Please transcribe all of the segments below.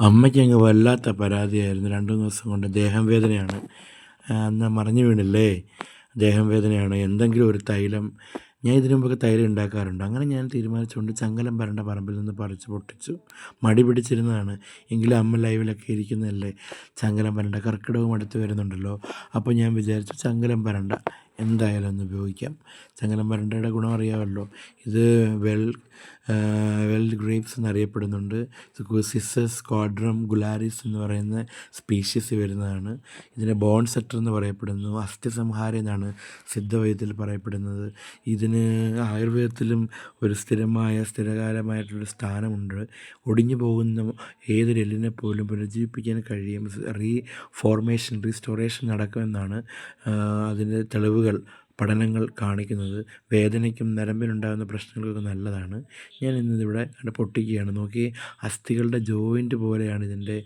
അമ്മയ്ക്ക് അങ്ങ് വല്ലാത്ത പരാതിയായിരുന്നു രണ്ട് മൂന്ന് ദിവസം കൊണ്ട്. ദേഹം വേദനയാണ്. അന്ന് മറിഞ്ഞു വീണില്ലേ? ദേഹം വേദനയാണ്. എന്തെങ്കിലും ഒരു തൈലം. ഞാൻ ഇതിനു മുമ്പൊക്കെ തൈലം ഉണ്ടാക്കാറുണ്ട്. അങ്ങനെ ഞാൻ തീരുമാനിച്ചുകൊണ്ട് ചങ്ങലം പരണ്ട പറമ്പിൽ നിന്ന് പറിച്ച് പൊട്ടിച്ചു. മടി പിടിച്ചിരുന്നതാണ്. എങ്കിലും അമ്മ ലൈവിലൊക്കെ ഇരിക്കുന്നതല്ലേ? ചങ്ങലം പരണ്ട കർക്കിടകം അടുത്ത് വരുന്നുണ്ടല്ലോ. അപ്പോൾ ഞാൻ വിചാരിച്ചു ചങ്ങലം പരണ്ട എന്തായാലും ഒന്ന് ഉപയോഗിക്കാം. ചങ്ങല മരണ്ടയുടെ ഗുണം അറിയാമല്ലോ. ഇത് വെൽ വെൽ ഗ്രേപ്സ് എന്നറിയപ്പെടുന്നുണ്ട്. സിസസ് ക്വാഡ്രം ഗുലാരിസ് എന്ന് പറയുന്ന സ്പീഷീസ് വരുന്നതാണ്. ഇതിനെ ബോൺ സെറ്റർ എന്ന് പറയപ്പെടുന്നു. അസ്ഥിസംഹാരം എന്നാണ് സിദ്ധവൈദ്യത്തിൽ പറയപ്പെടുന്നത്. ഇതിന് ആയുർവേദത്തിലും ഒരു സ്ഥിരമായ സ്ഥിരകാലമായിട്ടുള്ള സ്ഥാനമുണ്ട്. ഒടിഞ്ഞു പോകുന്ന ഏതൊരു എല്ലിനെ പോലും പുനരുജ്ജീവിപ്പിക്കാൻ കഴിയും. റീ ഫോർമേഷൻ റീസ്റ്റോറേഷൻ നടക്കുമെന്നാണ് അതിന്റെ തെളിവുകൾ. പഠനങ്ങൾ കാണിക്കുന്നത് വേദനയ്ക്കും നരമ്പിനുണ്ടാകുന്ന പ്രശ്നങ്ങൾക്കൊക്കെ നല്ലതാണ്. ഞാൻ ഇന്നിതിവിടെ പൊട്ടിക്കുകയാണ്. നോക്കി അസ്ഥികളുടെ ജോയിന്റ് പോലെയാണ് ഇതിന്റെ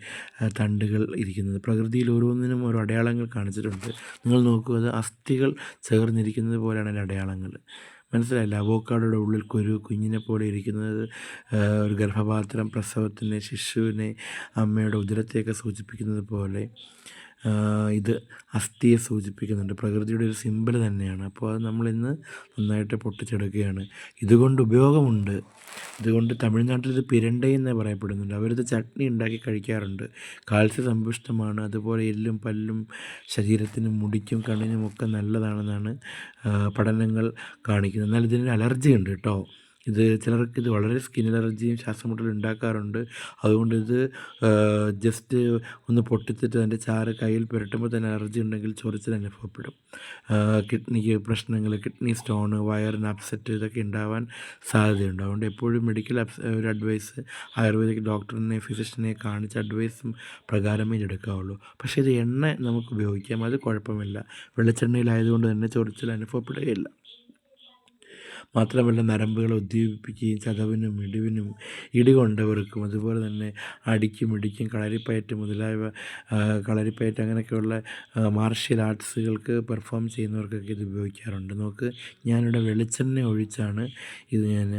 തണ്ടുകൾ ഇരിക്കുന്നത്. പ്രകൃതിയിൽ ഓരോന്നിനും ഓരോ അടയാളങ്ങൾ കാണിച്ചിട്ടുണ്ട്. നിങ്ങൾ നോക്കുക അത് അസ്ഥികൾ ചേർന്നിരിക്കുന്നത് പോലെയാണ് അതിന്റെ അടയാളങ്ങൾ. മനസ്സിലായില്ല? അവോക്കാഡോയുടെ ഉള്ളിൽ കുരു കുഞ്ഞിനെ പോലെ ഇരിക്കുന്നത് ഒരു ഗർഭപാത്രം പ്രസവത്തിനെ ശിശുവിനെ അമ്മയുടെ ഉദരത്തെയൊക്കെ സൂചിപ്പിക്കുന്നത് പോലെ. ഇത് അസ്ഥിയെ സൂചിപ്പിക്കുന്നുണ്ട്. പ്രകൃതിയുടെ ഒരു സിമ്പിൾ തന്നെയാണ്. അപ്പോൾ അത് നമ്മളിന്ന് നന്നായിട്ട് പൊട്ടിച്ചെടുക്കുകയാണ്. ഇതുകൊണ്ട് ഉപയോഗമുണ്ട്. ഇതുകൊണ്ട് തമിഴ്നാട്ടിൽ ഇത് എന്ന് എന്നേ പറയപ്പെടുന്നുണ്ട്. അവരിത് ചട്നി ഉണ്ടാക്കി കഴിക്കാറുണ്ട്. കാൽസ്യ സമ്പുഷ്ടമാണ്. അതുപോലെ എല്ലും പല്ലും ശരീരത്തിനും മുടിക്കും കണ്ണിനും ഒക്കെ നല്ലതാണെന്നാണ് പഠനങ്ങൾ കാണിക്കുന്നത്. എന്നാൽ ഇതിന് അലർജി ഉണ്ട് കേട്ടോ. ഇത് ചിലർക്ക് ഇത് വളരെ സ്കിൻ അലർജിയും ശ്വാസം മുട്ടലും ഉണ്ടാക്കാറുണ്ട്. അതുകൊണ്ട് ഇത് ജസ്റ്റ് ഒന്ന് പൊട്ടിച്ചിട്ട് അതിന്റെ ചാറ് കയ്യിൽ പുരട്ടുമ്പോൾ തന്നെ അലർജി ഉണ്ടെങ്കിൽ ചൊറിച്ചിൽ അനുഭവപ്പെടും കിഡ്നിക്ക് പ്രശ്നങ്ങൾ കിഡ്നി സ്റ്റോണ് വയറിന് അപ്സെറ്റ് ഇതൊക്കെ ഉണ്ടാവാൻ സാധ്യതയുണ്ട്. അതുകൊണ്ട് എപ്പോഴും മെഡിക്കൽ ഒരു അഡ്വൈസ് ആയുർവേദിക് ഡോക്ടറിനെ ഫിസിഷ്യനെ കാണിച്ച് അഡ്വൈസും പ്രകാരമേ എടുക്കാവുള്ളൂ പക്ഷേ ഇത് എണ്ണ നമുക്ക് ഉപയോഗിക്കാം. അത് കുഴപ്പമില്ല. വെളിച്ചെണ്ണയിലായതുകൊണ്ട് തന്നെ ചൊറിച്ചിൽ അനുഭവപ്പെടുകയില്ല. മാത്രമല്ല നരമ്പുകളെ ഉദ്ദീപിപ്പിക്കുകയും ചതവിനും ഇടിവിനും ഇടികൊണ്ടവർക്കും അതുപോലെ തന്നെ അടിക്കും ഇടിക്കും കളരിപ്പയറ്റ് മുതലായവ കളരിപ്പയറ്റ് അങ്ങനെയൊക്കെയുള്ള മാർഷ്യൽ ആർട്സുകൾക്ക് പെർഫോം ചെയ്യുന്നവർക്കൊക്കെ ഇത് ഉപയോഗിക്കാറുണ്ട്. നോക്ക് ഞാനിവിടെ വെളിച്ചെണ്ണ ഒഴിച്ചാണ് ഇത് ഞാൻ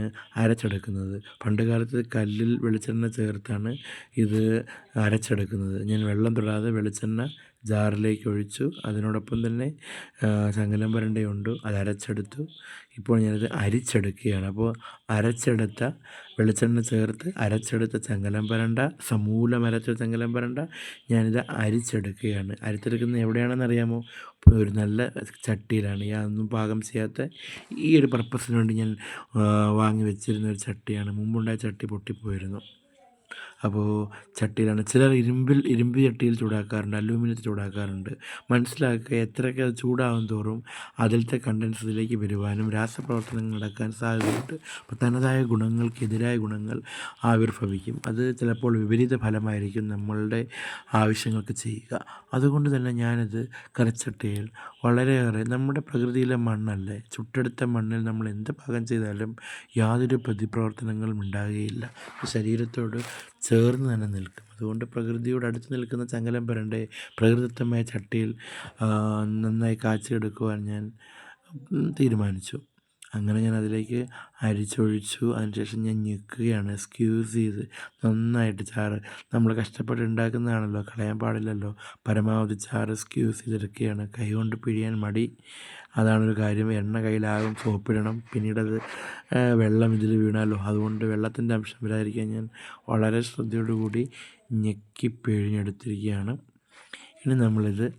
അരച്ചെടുക്കുന്നത്. പണ്ട് കാലത്ത് കല്ലിൽ വെളിച്ചെണ്ണ ചേർത്താണ് ഇത് അരച്ചെടുക്കുന്നത്. ഞാൻ വെള്ളം തൊടാതെ വെളിച്ചെണ്ണ ജാറിലേക്ക് ഒഴിച്ചു. അതിനോടൊപ്പം തന്നെ ശങ്കലം വരണ്ടയുണ്ട്. അത് അരച്ചെടുത്തു. ഇപ്പോൾ ഞാനത് അരിച്ചെടുക്കുകയാണ്. അപ്പോൾ അരച്ചെടുത്ത വെളിച്ചെണ്ണ ചേർത്ത് അരച്ചെടുത്ത ചങ്ങലം പരണ്ട സമൂലം അരച്ച ചങ്ങലം പരണ്ട ഞാനിത് അരിച്ചെടുക്കുകയാണ്. അരിച്ചെടുക്കുന്നത് എവിടെയാണെന്ന് അറിയാമോ? ഒരു നല്ല ചട്ടിയിലാണ്. ഞാൻ ഒന്നും പാകം ചെയ്യാത്ത ഈ ഒരു പർപ്പസിന് വേണ്ടി ഞാൻ വാങ്ങി വെച്ചിരുന്ന ഒരു ചട്ടിയാണ്. മുമ്പുണ്ടായ ചട്ടി പൊട്ടിപ്പോയിരുന്നു. അപ്പോൾ ചട്ടിയിലാണ്. ചിലർ ഇരുമ്പിൽ ഇരുമ്പ് ചട്ടിയിൽ ചൂടാക്കാറുണ്ട് അലൂമിനിയത്തിൽ ചൂടാക്കാറുണ്ട്. മനസ്സിലാക്കുക എത്രയൊക്കെ അത് ചൂടാകും തോറും അതിലത്തെ കണ്ടൻസ് ഇതിലേക്ക് വരുവാനും രാസപ്രവർത്തനങ്ങൾ നടക്കാൻ സാധ്യതയുണ്ട്. അപ്പോൾ തനതായ ഗുണങ്ങൾക്കെതിരായ ഗുണങ്ങൾ ആവിർഭവിക്കും. അത് ചിലപ്പോൾ വിപരീത ഫലമായിരിക്കും നമ്മളുടെ ആവശ്യങ്ങൾക്ക് ചെയ്യുക. അതുകൊണ്ട് തന്നെ ഞാനത് കരച്ചട്ടിയിൽ വളരെയേറെ നമ്മുടെ പ്രകൃതിയിലെ മണ്ണല്ലേ? ചുട്ടെടുത്ത മണ്ണിൽ നമ്മൾ എന്ത് പാകം ചെയ്താലും യാതൊരു പ്രതിപ്രവർത്തനങ്ങളും ഉണ്ടാകുകയില്ല. ശരീരത്തോട് ചേർന്ന് തന്നെ നിൽക്കും. അതുകൊണ്ട് പ്രകൃതിയോട് അടുത്ത് നിൽക്കുന്ന ചങ്ങലം പെരണ്ടേ പ്രകൃതിദത്തമായ ചട്ടിയിൽ നന്നായി കാച്ചിയെടുക്കുവാൻ ഞാൻ തീരുമാനിച്ചു. അങ്ങനെ ഞാൻ അതിലേക്ക് അരിച്ചൊഴിച്ചു. അതിനുശേഷം ഞാൻ ഞെക്കുകയാണ്. സ്ക്യൂസ് ചെയ്ത്. നന്നായിട്ട് ചാറ്. നമ്മൾ കഷ്ടപ്പെട്ട് ഉണ്ടാക്കുന്നതാണല്ലോ കളയാൻ പാടില്ലല്ലോ. പരമാവധി ചാറ് സ്ക്യൂസ് ചെയ്തെടുക്കുകയാണ് കൈ കൊണ്ട് പിഴിയാൻ മടി. അതാണൊരു കാര്യം. എണ്ണ കയ്യിലാകും. സോപ്പിടണം. പിന്നീടത് വെള്ളം ഇതിൽ വീണാലോ. അതുകൊണ്ട് വെള്ളത്തിന്റെ അംശം വരാതിരിക്കാൻ ഞാൻ വളരെ ശ്രദ്ധയോടുകൂടി ഞെക്കി പിഴിഞ്ഞെടുത്തിരിക്കുകയാണ്. ഇനി നമ്മളിത്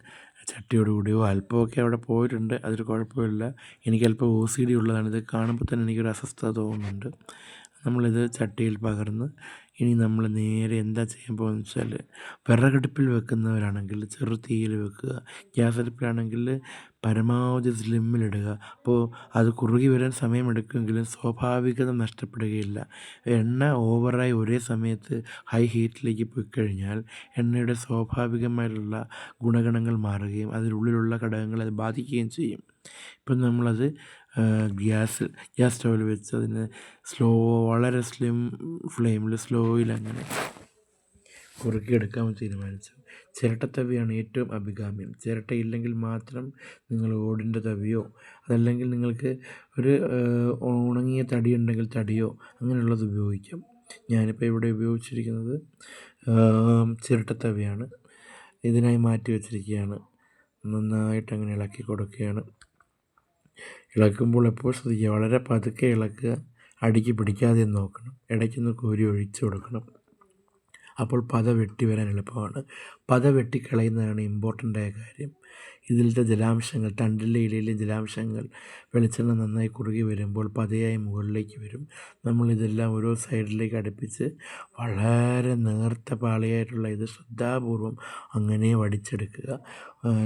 ചട്ടിയോട് കൂടിയോ അല്പമൊക്കെ അവിടെ പോയിട്ടുണ്ട്. അതൊരു കുഴപ്പമില്ല. എനിക്കല്പം ഒ സി ഡി ഉള്ളതാണ്. ഇത് കാണുമ്പോൾ തന്നെ എനിക്കൊരു അസ്വസ്ഥത തോന്നുന്നുണ്ട്. നമ്മളിത് ചട്ടിയിൽ പകർന്ന് ഇനി നമ്മൾ നേരെ എന്താ ചെയ്യാൻ പോകുന്നത് വെച്ചാൽ വിറകടുപ്പിൽ വെക്കുന്നവരാണെങ്കിൽ ചെറു തീയിൽ വെക്കുക ഗ്യാസ് അടുപ്പിലാണെങ്കിൽ പരമാവധി സ്ലിമ്മിലിടുക അപ്പോൾ അത് കുറുകി വരാൻ സമയമെടുക്കുമെങ്കിലും സ്വാഭാവികത നഷ്ടപ്പെടുകയില്ല. എണ്ണ ഓവറായി ഒരേ സമയത്ത് ഹൈ ഹീറ്റിലേക്ക് പോയി കഴിഞ്ഞാൽ എണ്ണയുടെ സ്വാഭാവികമായിട്ടുള്ള ഗുണഗണങ്ങൾ മാറുകയും അതിനുള്ളിലുള്ള ഘടകങ്ങളെ ബാധിക്കുകയും ചെയ്യും. ഇപ്പം നമ്മളത് ഗ്യാസ് ഗ്യാസ് സ്റ്റൗവിൽ വെച്ച് അതിനെ സ്ലോ വളരെ സ്ലിം ഫ്ലെയിമിൽ സ്ലോയിൽ അങ്ങനെ കുറുക്കിയെടുക്കാൻ തീരുമാനിച്ചു. ചിരട്ട ചിരട്ടത്തവിയാണ് ഏറ്റവും അഭികാമ്യം. ചിരട്ട ഇല്ലെങ്കിൽ മാത്രം നിങ്ങൾ ഓടിന്റെ തവിയോ അതല്ലെങ്കിൽ നിങ്ങൾക്ക് ഒരു ഉണങ്ങിയ തടി ഉണ്ടെങ്കിൽ തടിയോ അങ്ങനെയുള്ളത് ഉപയോഗിക്കാം. ഞാനിപ്പോൾ ഇവിടെ ഉപയോഗിച്ചിരിക്കുന്നത് ചിരട്ടത്തവിയാണ് ഇതിനായി മാറ്റി വെച്ചിരിക്കുകയാണ്. നന്നായിട്ട് അങ്ങനെ ഇളക്കി കൊടുക്കുകയാണ്. ഇളക്കുമ്പോൾ എപ്പോൾ ശ്രദ്ധിക്കുക? വളരെ പതുക്കെ ഇളക്കുക അടിക്ക് പിടിക്കാതെ നോക്കണം. ഇടയ്ക്കൊന്ന് കോരി ഒഴിച്ചു കൊടുക്കണം. അപ്പോൾ പത വെട്ടി വരാൻ എളുപ്പമാണ്. പത വെട്ടിക്കളയുന്നതാണ് ഇമ്പോർട്ടന്റായ കാര്യം. ഇതിലത്തെ ജലാംശങ്ങൾ തണ്ടിലെ ഇലയിലെ ജലാംശങ്ങൾ വെളിച്ചെണ്ണ നന്നായി കുറുകി വരുമ്പോൾ പതയായി മുകളിലേക്ക് വരും. നമ്മളിതെല്ലാം ഓരോ സൈഡിലേക്ക് അടുപ്പിച്ച് വളരെ നേർത്ത പാളിയായിട്ടുള്ള ഇത് ശ്രദ്ധാപൂർവം അങ്ങനെ വടിച്ചെടുക്കുക.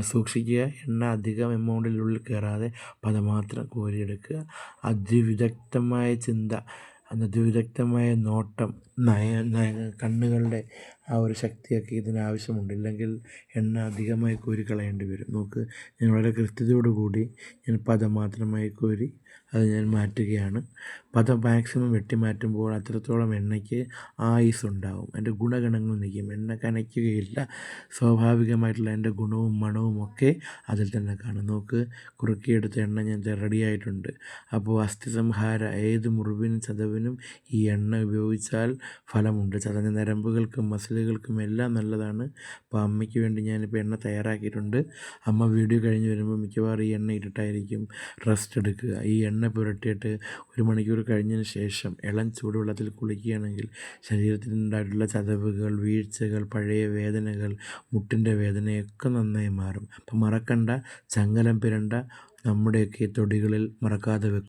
സൂക്ഷിക്കുക. എണ്ണ അധികം എമൗണ്ടിനുള്ളിൽ കയറാതെ പതമാത്രം കോരിയെടുക്കുക. അതിവിദഗ്ധമായ ചിന്ത അതിവിദഗ്ധമായ നോട്ടം നയ കണ്ണുകളുടെ ആ ഒരു ശക്തിയൊക്കെ ഇതിനാവശ്യമുണ്ട്. ഇല്ലെങ്കിൽ എണ്ണ അധികമായി കോരി കളയേണ്ടി വരും. നോക്ക് ഞാൻ വളരെ കൃത്യതയോടു കൂടി ഞാൻ പദം മാത്രമായി കോരി അത് ഞാൻ മാറ്റുകയാണ്. പദം മാക്സിമം വെട്ടി മാറ്റുമ്പോൾ അത്രത്തോളം എണ്ണയ്ക്ക് ആയുസ് ഉണ്ടാവും. അതിന്റെ ഗുണഗണങ്ങൾ നിൽക്കും. എണ്ണ കനയ്ക്കുകയില്ല. സ്വാഭാവികമായിട്ടുള്ള എന്റെ ഗുണവും മണവും ഒക്കെ അതിൽ തന്നെ കാണും. നോക്ക് കുറുക്കിയെടുത്ത എണ്ണ ഞാൻ റെഡിയായിട്ടുണ്ട് അപ്പോൾ അസ്ഥിസംഹാര ഏത് മുറിവിനും ചതവിനും ഈ എണ്ണ ഉപയോഗിച്ചാൽ ഫലമുണ്ട്. ചതഞ്ഞ നരമ്പുകൾക്കും മസിലുകൾക്കും എല്ലാം നല്ലതാണ്. അപ്പോൾ അമ്മയ്ക്ക് വേണ്ടി ഞാനിപ്പോൾ എണ്ണ തയ്യാറാക്കിയിട്ടുണ്ട്. അമ്മ വീഡിയോ കഴിഞ്ഞ് വരുമ്പോൾ മിക്കവാറും ഈ എണ്ണ ഇട്ടിട്ടായിരിക്കും റെസ്റ്റ് എടുക്കുക. ഈ എണ്ണ പുരട്ടിയിട്ട് ഒരു മണിക്കൂർ കഴിഞ്ഞതിന് ശേഷം ഇളം ചൂടുവെള്ളത്തിൽ കുളിക്കുകയാണെങ്കിൽ ശരീരത്തിനുണ്ടായിട്ടുള്ള ചതവുകൾ വീഴ്ചകൾ പഴയ വേദനകൾ മുട്ടിന്റെ വേദനയൊക്കെ നന്നായി മാറും. അപ്പം മറക്കണ്ട ചങ്ങലം പിരണ്ട നമ്മുടെയൊക്കെ തൊടികളിൽ മറക്കാതെ വെക്കുക.